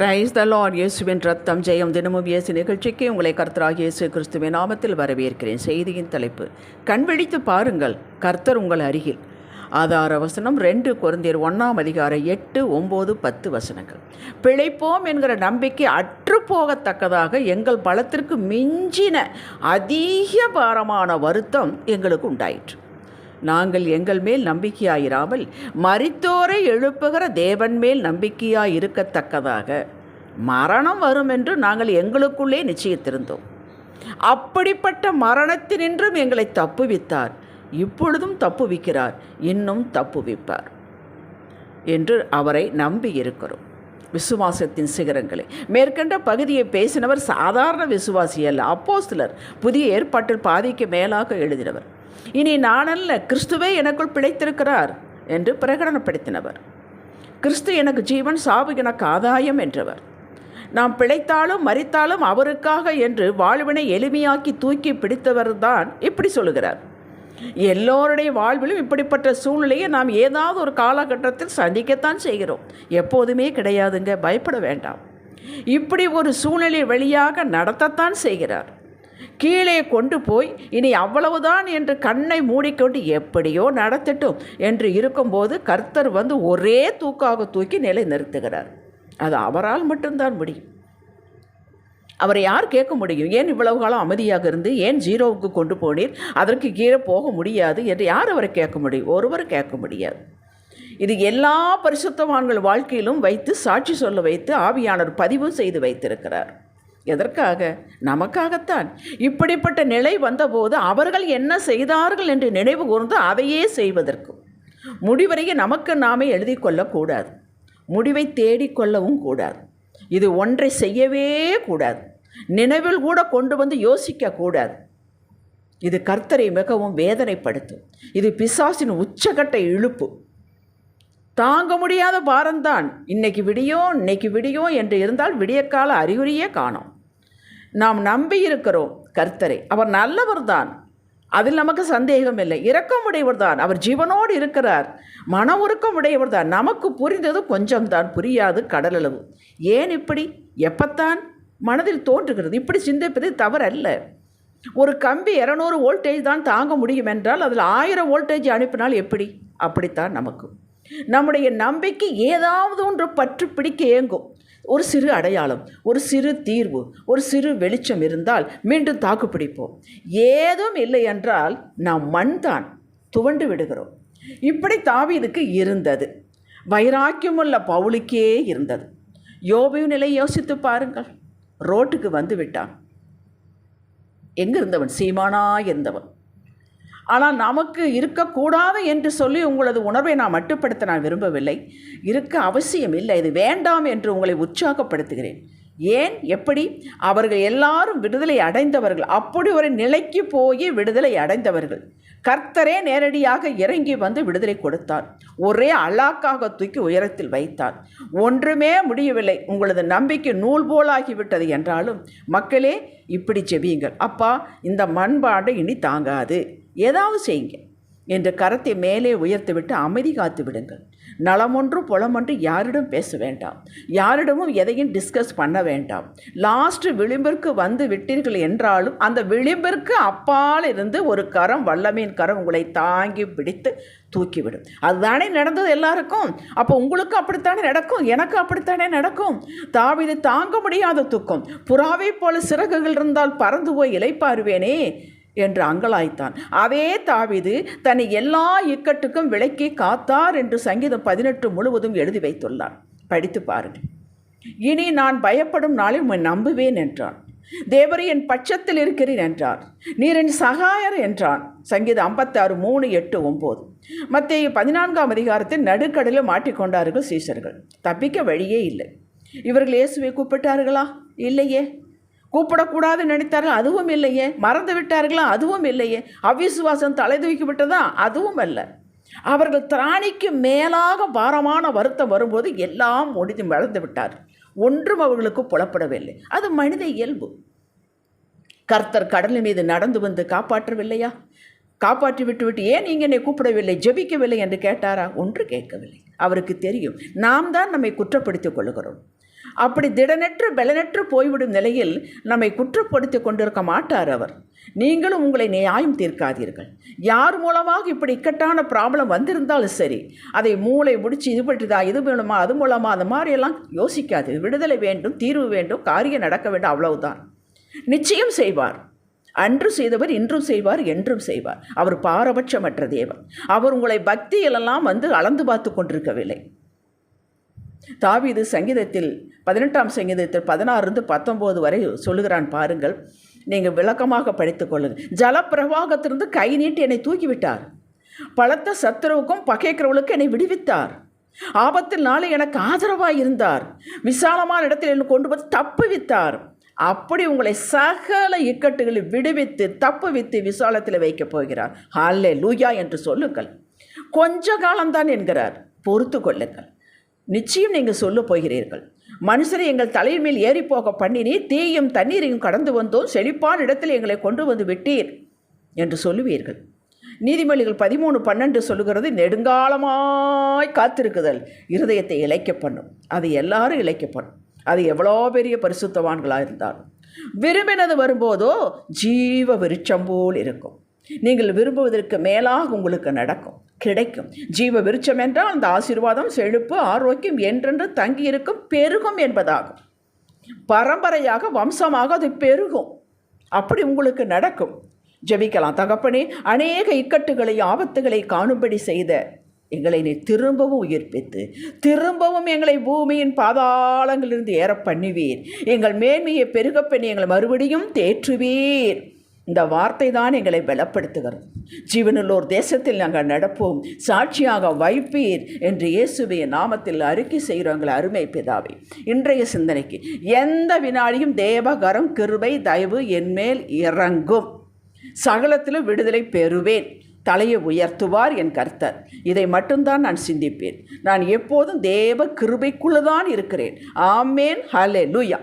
Raise the Lord இயேசுவின் ரத்தம் ஜெயம் தினமும் இயேசு நிகழ்ச்சிக்கு உங்களை கர்த்தராக இயேசு கிறிஸ்துவின் நாமத்தில் வரவேற்கிறேன். செய்தியின் தலைப்பு கண்விழித்து பாருங்கள் கர்த்தர் உங்கள் அருகில். ஆதார வசனம் ரெண்டு குழந்தையர் ஒன்றாம் அதிகாரம் எட்டு ஒம்பது பத்து வசனங்கள். பிழைப்போம் என்கிற நம்பிக்கை அற்றுப்போகத்தக்கதாக எங்கள் பலத்திற்கு மிஞ்சின அதிக பாரமான வருத்தம் எங்களுக்கு உண்டாயிற்று. நாங்கள் எங்கள் மேல் நம்பிக்கையாயிராமல் மறித்தோரை எழுப்புகிற தேவன் மேல் நம்பிக்கையாய் இருக்கத்தக்கதாக மரணம் வரும் என்று நாங்கள் எங்களுக்குள்ளே நிச்சயித்திருந்தோம். அப்படிப்பட்ட மரணத்தினின்றும் எங்களை தப்புவித்தார். இப்பொழுதும் தப்புவிக்கிறார். இன்னும் தப்புவிப்பார் என்று அவரை நம்பி இருக்கிறோம் விசுவாசத்தின் சிகரங்களை. மேற்கண்ட பகுதியை பேசினவர் சாதாரண விசுவாசி அல்ல அப்போஸ்தலர் புதிய ஏற்பாட்டில் பாதிக்கு மேலாக எழுதினவர். இனி நானல்ல கிறிஸ்துவே எனக்குள் பிழைத்திருக்கிறார் என்று பிரகடனப்படுத்தினவர். கிறிஸ்து எனக்கு ஜீவன் சாவு எனக்கு ஆதாயம் என்றவர். நாம் பிழைத்தாலும் மறித்தாலும் அவருக்காக என்று வாழ்வினை எளிமையாக்கி தூக்கி பிடித்தவர் தான் இப்படி சொல்லுகிறார் எல்லோருடைய வாழ்விலும் இப்படிப்பட்ட சூழ்நிலையை நாம் ஏதாவது ஒரு காலகட்டத்தில் சந்திக்கத்தான் செய்கிறோம். எப்போதுமே கிடையாதுங்க பயப்பட வேண்டாம். இப்படி ஒரு சூழ்நிலை வழியாக நடத்தத்தான் செய்கிறார். கீழே கொண்டு போய் இனி அவ்வளவுதான் என்று கண்ணை மூடிக்கொண்டு எப்படியோ நடத்தட்டும் என்று இருக்கும்போது கர்த்தர் வந்து ஒரே தூக்காக தூக்கி நிலை நிறுத்துகிறார் அது அவரால் மட்டும்தான் முடியும். அவரை யார் கேட்க முடியும்? ஏன் இவ்வளவு காலம் அமைதியாக இருந்து ஏன் ஜீரோவுக்கு கொண்டு போனீர்? அதற்கு கீழே போக முடியாது என்று யார் அவரை கேட்க முடியும்? ஒருவர் கேட்க முடியாது. இது எல்லா பரிசுத்தவான்கள் வாழ்க்கையிலும் வைத்து சாட்சி சொல்ல வைத்து ஆவியானவர் பதிவு செய்து வைத்திருக்கிறார். எதற்காக? நமக்காகத்தான். இப்படிப்பட்ட நிலை வந்தபோது அவர்கள் என்ன செய்தார்கள் என்று நினைவு கூர்ந்து அதையே செய்வதற்கு. முடிவரையை நமக்கு நாமே எழுதி கொள்ளக்கூடாது முடிவை தேடிக்கொள்ளவும் கூடாது. இது ஒன்றை செய்யவே கூடாது. நினைவில் கூட கொண்டு வந்து யோசிக்கக்கூடாது இது கர்த்தரை மிகவும் வேதனைப்படுத்தும். இது பிசாசின் உச்சகட்ட இழுப்பு. தாங்க முடியாத பாரம்தான். இன்னைக்கு விடியும் இன்னைக்கு விடியும் என்று இருந்தால் விடியற்கால அறிகுறியே காணோம். நாம் நம்பி இருக்கிறோம் கர்த்தரை. அவர் நல்லவர் தான் அதில் நமக்கு சந்தேகம் இல்லை இரக்கமுடையவர் தான் அவர் ஜீவனோடு இருக்கிறார். மன உருக்கம் உடையவர் தான் நமக்கு புரிந்தது கொஞ்சம்தான். புரியாது கடலளவு. ஏன் இப்படி? எப்பத்தான்? மனதில் தோன்றுகிறது. இப்படி சிந்திப்பது தவறல்ல. ஒரு கம்பி இரநூறு வோல்டேஜ் தான் தாங்க முடியும் என்றால் அதில் ஆயிரம் வோல்டேஜ் அனுப்பினால் எப்படி? அப்படித்தான் நமக்கு. நம்முடைய நம்பிக்கை ஏதாவது ஒன்று பற்று பிடிக்க ஏங்கும் ஒரு சிறு அடையாளம் ஒரு சிறு தீர்வு ஒரு சிறு வெளிச்சம் இருந்தால் மீண்டும் தாக்கு பிடிப்போம். ஏதும் இல்லை என்றால் நாம் மண் தான் துவண்டு விடுகிறோம். இப்படி தாவீதுக்கு இருந்தது. வைராக்கியமுள்ள பவுலுக்கே இருந்தது. யோபையும் நிலை யோசித்து பாருங்கள். ரோட்டுக்கு வந்து விட்டான். எங்கே இருந்தவன் சீமானா இருந்தவன். ஆனால் நமக்கு இருக்கக்கூடாது என்று சொல்லி உங்களது உணர்வை நான் மட்டுப்படுத்த நான் விரும்பவில்லை. இருக்க அவசியம் இல்லை. இது வேண்டாம் என்று உங்களை உற்சாகப்படுத்துகிறேன். ஏன்? எப்படி? அவர்கள் எல்லாரும் விடுதலை அடைந்தவர்கள். அப்படி ஒரு நிலைக்கு போய் விடுதலை அடைந்தவர்கள். கர்த்தரே நேரடியாக இறங்கி வந்து விடுதலை கொடுத்தார். ஒரே அலாக்காக தூக்கி உயரத்தில் வைத்தார். ஒன்றுமே முடியவில்லை. உங்களது நம்பிக்கை நூல் போலாகிவிட்டது என்றாலும் மக்களே இப்படி செவியுங்கள் அப்பா இந்த மண்பாண்டை இனி தாங்காது. ஏதாவது செய்யுங்க. என்று கரத்தை மேலே உயர்த்திவிட்டு அமைதி காத்து விடுங்கள். நலமொன்று புலமொன்று யாரிடம் பேச வேண்டாம். யாரிடமும் எதையும் டிஸ்கஸ் பண்ண வேண்டாம். லாஸ்ட் விளிம்பிற்கு வந்து விட்டீர்கள் என்றாலும் அந்த விளிம்பிற்கு அப்பால் இருந்து ஒரு கரம் வல்லமையின் கரம் உங்களை தாங்கி பிடித்து தூக்கிவிடும். அதுதானே நடந்தது எல்லாருக்கும். அப்போ உங்களுக்கு அப்படித்தானே நடக்கும்? எனக்கு அப்படித்தானே நடக்கும்? தாவிது தாங்க முடியாத தூக்கம். புறாவை போல சிறகுகள் இருந்தால் பறந்து போய் இலைப்பாருவேனே என்று அங்கலாய்த்தான். அதே தாவிது தன்னை எல்லா இக்கட்டுக்கும் விலக்கி காத்தார் என்று சங்கீதம் பதினெட்டு முழுவதும் எழுதி வைத்துள்ளார் படித்து பாருங்கள். இனி நான் பயப்படும் நாளில் உம்மை நம்புவேன் என்றான். தேவரி என் பட்சத்தில் இருக்கிறேன் என்றார். நீர் என் சகாயர் என்றான். சங்கீதம் ஐம்பத்தாறு மூணு எட்டு ஒம்பது. மத்திய பதினான்காம் அதிகாரத்தில் நடுக்கடலில் மாட்டிக்கொண்டார்கள் சீசர்கள். தப்பிக்க வழியே இல்லை. இவர்கள் இயேசுவை கூப்பிட்டார்களா? இல்லையே. கூப்பிடக்கூடாதுன்னு நினைத்தார்கள் அதுவும் இல்லையே. மறந்து விட்டார்களா? அதுவும் இல்லையே. அவிசுவாசம் தலை தூக்கி விட்டதா? அதுவும் அல்ல. அவர்கள் திராணிக்கு மேலாக பாரமான வருத்தம் வரும்போது எல்லாம் ஒடிந்து வளர்ந்து விட்டார். ஒன்றும் அவர்களுக்கு புலப்படவில்லை. அது மனித இயல்பு. கர்த்தர் கடலின் மீது நடந்து வந்து காப்பாற்றவில்லையா? காப்பாற்றி விட்டு விட்டு ஏன் நீங்கள் என்னை கூப்பிடவில்லை? ஜெபிக்கவில்லை என்று கேட்டாரா? ஒன்று கேட்கவில்லை. அவருக்கு தெரியும். நாம் தான் நம்மை குற்றப்படுத்திக் கொள்கிறோம் அப்படி திடனற்று பலனற்று போய்விடும் நிலையில் நம்மை குற்றப்படுத்திக் கொண்டிருக்க மாட்டார் அவர். நீங்களும் உங்களை நியாயம் தீர்க்காதீர்கள். யார் மூலமாக இப்படி இக்கட்டான ப்ராப்ளம் வந்திருந்தாலும் சரி அதை மூளை முடிச்சு இது பற்றிதா இது வேணுமா அது மூலமா அந்த மாதிரியெல்லாம் யோசிக்காது விடுதலை வேண்டும் தீர்வு வேண்டும் காரியம் நடக்க வேண்டும் அவ்வளவுதான். நிச்சயம் செய்வார். அன்று செய்தவர் இன்றும் செய்வார் என்றும் செய்வார். அவர் பாரபட்சமற்ற தேவன். அவர் உங்களை பக்தியிலெல்லாம் வந்து அளந்து பார்த்து கொண்டிருக்கவில்லை. தாவீது சங்கீதத்தில் பதினெட்டாம் சங்கீதத்தில் பதினாறுந்து பத்தொம்போது வரை சொல்லுகிறான் பாருங்கள். நீங்கள் விளக்கமாக படித்துக் கொள்ளுங்கள். ஜலப்பிரவாகத்திலிருந்து கை நீட்டி என்னை தூக்கிவிட்டார். பலத்த சத்துருவுக்கும் பகைக்கிறவளுக்கு என்னை விடுவித்தார். ஆபத்தில் நாளை எனக்கு ஆதரவாக இருந்தார். விசாலமான இடத்தில் என்னை கொண்டு வந்து தப்புவித்தார் அப்படி உங்களை சகல இக்கட்டுகளை விடுவித்து தப்புவித்து விசாலத்தில் வைக்கப் போகிறார். ஹாலே லூயா என்று சொல்லுங்கள். கொஞ்ச காலம்தான் என்கிறார். பொறுத்து கொள்ளுங்கள். நிச்சயம் நீங்கள் சொல்ல போகிறீர்கள். மனுஷரை எங்கள் தலையின் மேல் ஏறி போக பண்ணினீர் தீயும் தண்ணீரையும் கடந்து வந்தோம் செழிப்பான இடத்தில் எங்களை கொண்டு வந்து விட்டீர் என்று சொல்லுவீர்கள். நீதிமொழிகள் பதிமூணு பன்னெண்டு சொல்லுகிறது நெடுங்காலமாய் காத்திருக்குதல் இருதயத்தை இழைக்க பண்ணும் அது எல்லாரும் இழைக்க பண்ணும் அது எவ்வளோ பெரிய பரிசுத்தவான்களாக இருந்தாலும். விரும்பினது வரும்போதோ ஜீவ விருட்சம் போல் இருக்கும். நீங்கள் விரும்புவதற்கு மேலாக உங்களுக்கு நடக்கும். கிடைக்கும். ஜீவ விருட்சம் என்றால் அந்த ஆசீர்வாதம் செழிப்பு ஆரோக்கியம் என்றென்று தங்கியிருக்கும் பெருகும் என்பதாகும். பரம்பரையாக வம்சமாக அது பெருகும். அப்படி உங்களுக்கு நடக்கும். ஜெபிக்கலாம். தகப்பனே அநேக இக்கட்டுகளை ஆபத்துகளை காணும்படி செய்த எங்களை நீ திரும்பவும் உயிர்ப்பித்து திரும்பவும் எங்களை பூமியின் பாதாளங்களிலிருந்து ஏற பண்ணுவீர். எங்கள் மேன்மையை பெருகப்பெண் எங்களை மறுபடியும் தேற்றுவீர். இந்த வார்த்தை தான் எங்களை பலப்படுத்துகிறது. ஜீவனுள்ளோர் தேசத்தில் நாங்கள் நடப்போம். சாட்சியாக வைப்பீர் என்று இயேசுவிய நாமத்தில் அறிக்கை செய்கிறவங்களை அருமை பிதாவே. இன்றைய சிந்தனைக்கு எந்த வினாடியும் தேவகரம் கிருபை தயவு என்மேல் இறங்கும். சகலத்திலும் விடுதலை பெறுவேன். தலையை உயர்த்துவார் என் கர்த்தர். இதை மட்டும்தான் நான் சிந்திப்பேன். நான் எப்போதும் தேவ கிருபைக்குள்ளதான் இருக்கிறேன். ஆமேன். ஹலே லூயா